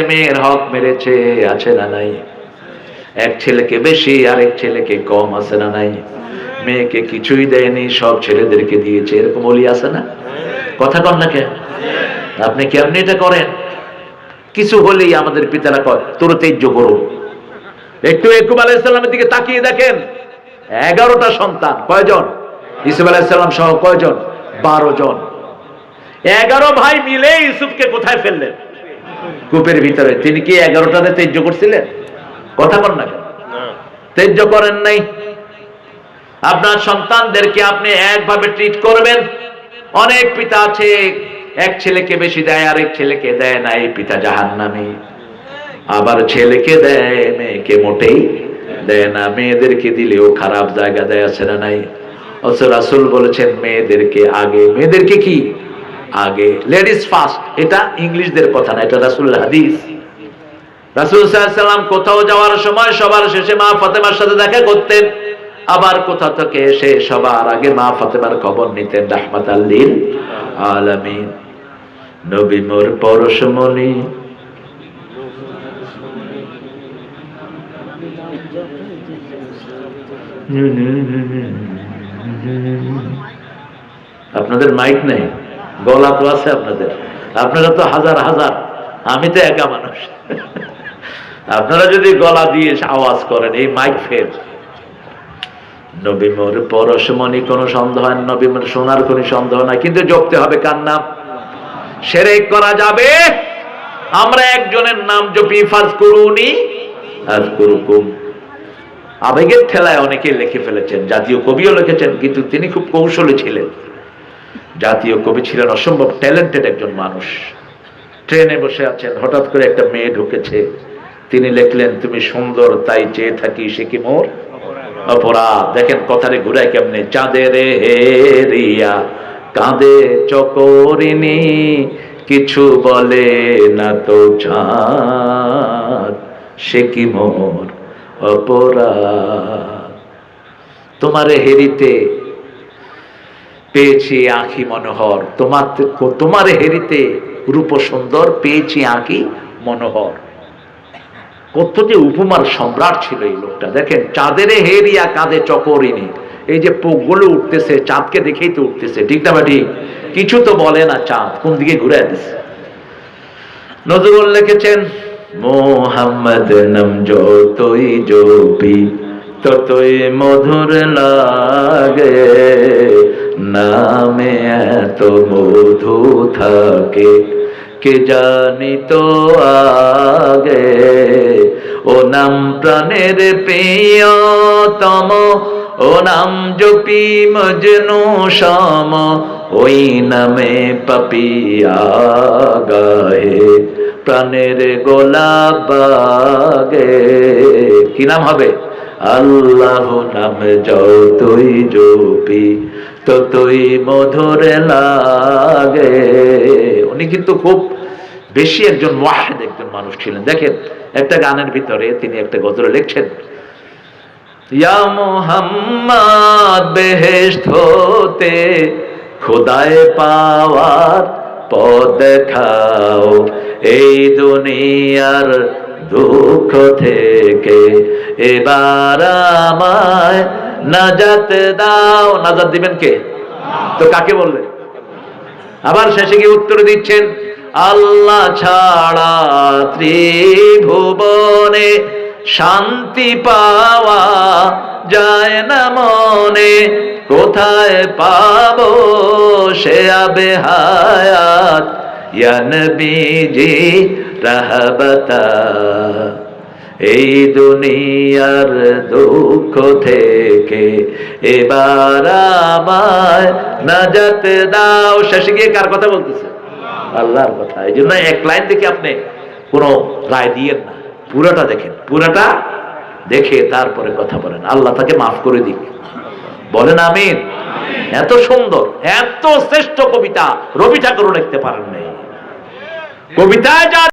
মেয়ের হক মেরেছে, আছে না নাই? এক ছেলেকে বেশি, আরেক ছেলেকে কম আছে না নাই? মেয়েকে কিছুই দেয়নি, সব ছেলেদেরকে দিয়েছে। এরকম বলি আছে না? কথা কন না কেন? আপনি কেমনি এটা করেন? কিছু হলেই আমাদের পিতারা কয়, তোর তেজ্য করুন একটু একুব আলাইসাল্লামের দিকে তাকিয়ে দেখেন, এগারোটা সন্তান, কয়জন? ইসুফ আলাইসাল্লাম সহ কয়জন? বারো জন। এগারো ভাই মিলে ইসুফকে কোথায় ফেললেন? কূপের ভিতরে। তিনি কি এগারোটাতে তেজ্য করছিলেন? কথা বল না কেন? তেজ্য করেন নাই। আপনার সন্তানদেরকে আপনি একভাবে ট্রিট করবেন। অনেক পিতা আছে এক ছেলেকে বেশি দেয় আরেক ছেলেকে দেয় না এই পিতা জাহান নামে আবার ছেলেকে দেয় মেয়েকে মোটেই দেয় না। মেয়েদেরকে দিলেও খারাপ জায়গা দেয় আছে না নাই? অথচ রাসুল বলেছেন মেয়েদেরকে আগে মেয়েদেরকে কি? আগে। লেডিস ফার্স্ট এটা ইংলিশদের কথা না, এটা রাসুলের হাদিস। রাসুল সাল্লাম কোথাও যাওয়ার সময় সবার শেষে মা ফাতেমার সাথে দেখা করতেন। আবার কোথা থেকে এসে সবার আগে মা ফাতেমার খবর নিতেন রাহমাত আল্লিল আলামিন। নবী মোর পরশমণি আপনাদের মাইক নেই? গলা তো আছে আপনাদের। আপনারা তো হাজার হাজার, আমি তো একা মানুষ। আপনারা যদি গলা দিয়ে আওয়াজ করেন, এই মাইক ফের নবী মোর পরশমণি কোনো সন্দেহ হয় নবী মোর সোনার কোনো সন্দেহ নাই কিন্তু জপতে হবে কার নাম? সেরে করা যাবে। আমরা একজনের নাম জপি ফাজ করুনি আর করুকুম আবেগের ঠেলায় অনেকে লিখে ফেলেছেন, জাতীয় কবিও লিখেছেন, কিন্তু তিনি খুব কৌশলী ছিলেন। জাতীয় কবি ছিলেন, অসম্ভব ট্যালেন্টেড একজন মানুষ। ট্রেনে বসে আছেন, হঠাৎ করে একটা মেয়ে ঢুকেছে। তিনি লিখলেন, তুমি সুন্দর, তাই চেয়ে থাকি সে কি মোর? অপরাধ। দেখেন কথারে ঘুরায় কেমনে চাঁদের হেরিয়া কাঁদে চকরিনি কিছু বলে না তো সে কি মোর অপরাধ? তোমারে হেরিতে পেয়েছি আঁখি মনোহর। তোমার তোমার হেরিতে রূপ সুন্দর, পেয়েছি আঁখি মনোহর। কত যে উপমার সম্রাট ছিল এই লোকটা। দেখেন, চাঁদেরে হেরিয়া কাঁধে চকরিনি এই যে পোকগুলো উঠতেছে, চাঁদকে দেখেই তো উঠতেছে। ঠিক না ঠিক? কিছু তো বলে না চাঁদ, কোন দিকে ঘুরে দিচ্ছে নজরুল লিখেছেন, মোহাম্মদ নাম যতই জপি ততই মধুর লাগে, নামে এত মধু থাকে। কে জানি তো আগে, ও নাম প্রাণের প্রিয়তম, ও নাম জপি মজনু সম, ওই নামে পাপিয়া গাহে প্রাণের গোলাপ কি নাম হবে? আল্লাহ নাম যতই জপি ততই মধুর লাগে। উনি কিন্তু খুব বেশি একজন ওয়াহেদ একজন মানুষ ছিলেন। দেখেন, একটা গানের ভিতরে তিনি একটা গজল লিখছেন। ইয়া মোহাম্মদ বেহেশত হতে খোদায় পাওয়ার পথ দেখাও। এই দুনিয়ার দুঃখ থেকে। এবার আমায় নাজাত দাও। নাজাত দিবেন কে? তো কাকে বললেন আবার শেষে গিয়ে উত্তর দিচ্ছেন, আল্লাহ ছাড়া ত্রিভুবনে শান্তি পাওয়া যায় না মনে। কোথায় পাবো সে আবে হায়াত রাহবতা এই দুনিয়ার দুঃখ থেকে এবার আমায় নাজাত দাও। শেষে গিয়ে কার কথা বলতেছে? আল্লাহর কথা। এই জন্য এক লাইন থেকে আপনি কোনো রায় দিয়েন না। পুরাটা দেখেন। পুরাটা দেখে তারপরে কথা বলেন। আল্লাহ তাকে মাফ করে দিক। বলেন আমিন। এত সুন্দর এত শ্রেষ্ঠ কবিতা রবি ঠাকুরও লিখতে পারেন নাই। কবিতায় যা